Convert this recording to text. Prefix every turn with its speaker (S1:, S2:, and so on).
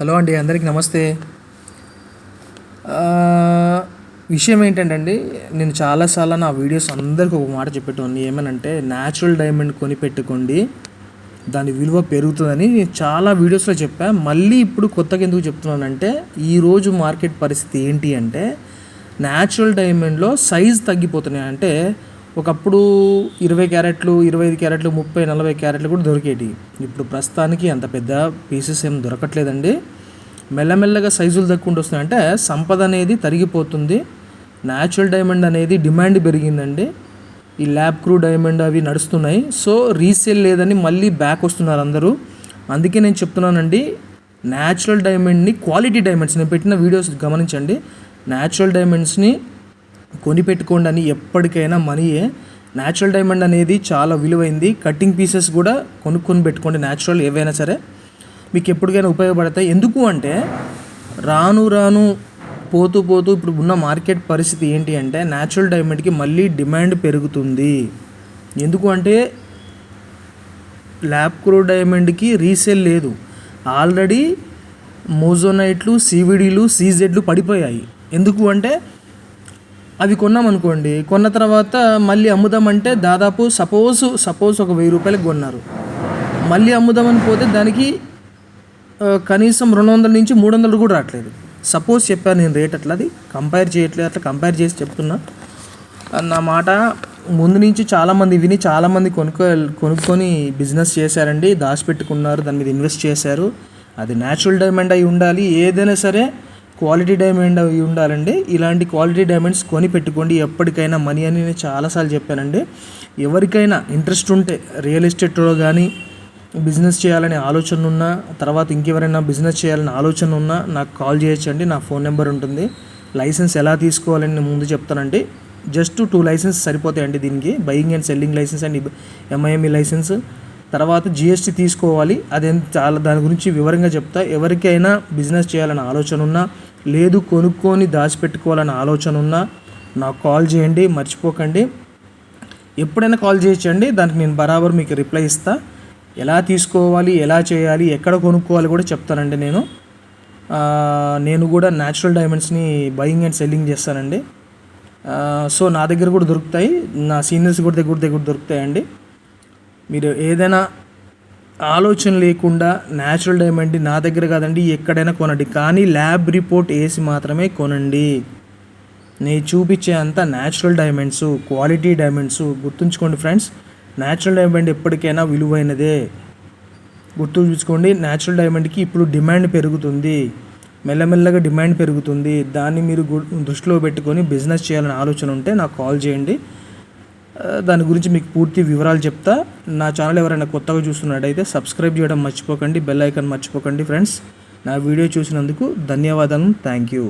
S1: Hello అండి అందరికీ నమస్తే. విషయం ఏంటంటే అండి నేను చాలాసార్లు నా వీడియోస్ అందరికీ ఒక మాట చెప్పేటోని ఏమనంటే న్యాచురల్ డైమండ్ కొని పెట్టుకోండి దాని విలువ పెరుగుతుందని నేను చాలా వీడియోస్లో చెప్పాను మళ్ళీ ఇప్పుడు కొత్తగా ఎందుకు చెప్తున్నానంటే ఈరోజు మార్కెట్ పరిస్థితి ఏంటి అంటే న్యాచురల్ డైమండ్లో సైజ్ తగ్గిపోతున్నాయి. అంటే ఒకప్పుడు ఇరవై క్యారెట్లు ఇరవై ఐదు క్యారెట్లు ముప్పై నలభై క్యారెట్లు కూడా దొరికేటి. ఇప్పుడు ప్రస్తుతానికి అంత పెద్ద పీసెస్ ఏం దొరకట్లేదండి. మెల్లమెల్లగా సైజులు తక్కువ వస్తున్నాయి అంటే సంపద అనేది తరిగిపోతుంది. న్యాచురల్ డైమండ్ అనేది డిమాండ్ పెరిగిందండి. ఈ ల్యాబ్ క్రూ డైమండ్ అవి నడుస్తున్నాయి. సో రీసేల్ లేదని మళ్ళీ బ్యాక్ వస్తున్నారు అందరూ. అందుకే నేను చెప్తున్నానండి న్యాచురల్ డైమండ్ని క్వాలిటీ డైమండ్స్ నేను పెట్టిన వీడియోస్ గమనించండి. న్యాచురల్ డైమండ్స్ని కొనిపెట్టుకోండి అని ఎప్పటికైనా మనీయే. న్యాచురల్ డైమండ్ అనేది చాలా విలువైంది. కటింగ్ పీసెస్ కూడా కొనుక్కొని పెట్టుకోండి న్యాచురల్ ఏవైనా సరే. మీకు ఎప్పటికైనా ఉపయోగపడతాయి. ఎందుకు అంటే రాను రాను పోతూ పోతూ ఇప్పుడు ఉన్న మార్కెట్ పరిస్థితి ఏంటి అంటే న్యాచురల్ డైమండ్కి మళ్ళీ డిమాండ్ పెరుగుతుంది. ఎందుకు అంటే ల్యాబ్ క్రో డైమండ్కి రీసేల్ లేదు. ఆల్రెడీ మోజోనైట్లు సివిడీలు సీజెడ్లు పడిపోయాయి. ఎందుకు అంటే అవి కొన్నామనుకోండి కొన్న తర్వాత మళ్ళీ అమ్ముదామంటే దాదాపు సపోజ్ సపోజ్ ఒక వెయ్యి రూపాయలకు కొన్నారు. మళ్ళీ అమ్ముదామని పోతే దానికి కనీసం రెండు వందల నుంచి మూడు వందలు కూడా రావట్లేదు. సపోజ్ చెప్పాను నేను రేట్ అట్లా అది కంపేర్ చేయట్లేదు అట్లా కంపేర్ చేసి చెప్తున్నా. నా మాట ముందు నుంచి చాలామంది విని చాలామంది కొనుక్కో కొనుక్కొని బిజినెస్ చేశారండి దాచిపెట్టుకున్నారు దాని మీద ఇన్వెస్ట్ చేశారు. అది న్యాచురల్ డైమండ్ అయి ఉండాలి ఏదైనా సరే క్వాలిటీ డైమండ్ అవి ఉండాలండి. ఇలాంటి క్వాలిటీ డైమండ్స్ కొని పెట్టుకోండి. ఎప్పటికైనా మనీ అని నేను చాలాసార్లు చెప్పానండి. ఎవరికైనా ఇంట్రెస్ట్ ఉంటే రియల్ ఎస్టేట్లో కానీ బిజినెస్ చేయాలనే ఆలోచన ఉన్నా తర్వాత ఇంకెవరైనా బిజినెస్ చేయాలనే ఆలోచన ఉన్నా నాకు కాల్ చేయొచ్చండి. నా ఫోన్ నెంబర్ ఉంటుంది. లైసెన్స్ ఎలా తీసుకోవాలని నేను ముందు చెప్తానండి. జస్ట్ టూ లైసెన్స్ సరిపోతాయండి దీనికి. Buying and selling license and ఎంఐఎంఈ license. తర్వాత జిఎస్టీ తీసుకోవాలి. అదేం చాలా దాని గురించి వివరంగా చెప్తా. ఎవరికైనా బిజినెస్ చేయాలని ఆలోచన ఉన్నా లేదు కొనుక్కొని దాచిపెట్టుకోవాలనే ఆలోచన ఉన్నా నాకు కాల్ చేయండి మర్చిపోకండి. ఎప్పుడైనా కాల్ చేయొచ్చండి దానికి నేను బరాబర్ మీకు రిప్లై ఇస్తా. ఎలా తీసుకోవాలి ఎలా చేయాలి ఎక్కడ కొనుక్కోవాలి కూడా చెప్తానండి నేను. నేను కూడా న్యాచురల్ డైమండ్స్ని బయింగ్ అండ్ సెల్లింగ్ చేస్తానండి. సో నా దగ్గర కూడా దొరుకుతాయి. నా సీనియర్స్ కూడా దగ్గర దగ్గర దొరుకుతాయండి. మీరు ఏదైనా ఆలోచన లేకుండా న్యాచురల్ డైమండ్ నా దగ్గర కాదండి ఎక్కడైనా కొనండి. కానీ ల్యాబ్ రిపోర్ట్ వేసి మాత్రమే కొనండి. నేను చూపించే అంత న్యాచురల్ డైమండ్స్ క్వాలిటీ డైమండ్స్ గుర్తుంచుకోండి ఫ్రెండ్స్ న్యాచురల్ డైమండ్ ఎప్పటికైనా విలువైనదే. గుర్తుంచుకోండి న్యాచురల్ డైమండ్కి ఇప్పుడు డిమాండ్ పెరుగుతుంది. మెల్లమెల్లగా డిమాండ్ పెరుగుతుంది. దాన్ని మీరు దృష్టిలో పెట్టుకొని బిజినెస్ చేయాలని ఆలోచన ఉంటే నాకు కాల్ చేయండి. దాని గురించి మీకు పూర్తి వివరాలు చెప్తా. నా ఛానల్ ఎవరైనా కొత్తగా చూస్తున్నట్టయితే సబ్స్క్రైబ్ చేయడం మర్చిపోకండి బెల్ ఐకాన్ మర్చిపోకండి ఫ్రెండ్స్. నా వీడియో చూసినందుకు ధన్యవాదాలు థ్యాంక్ యూ.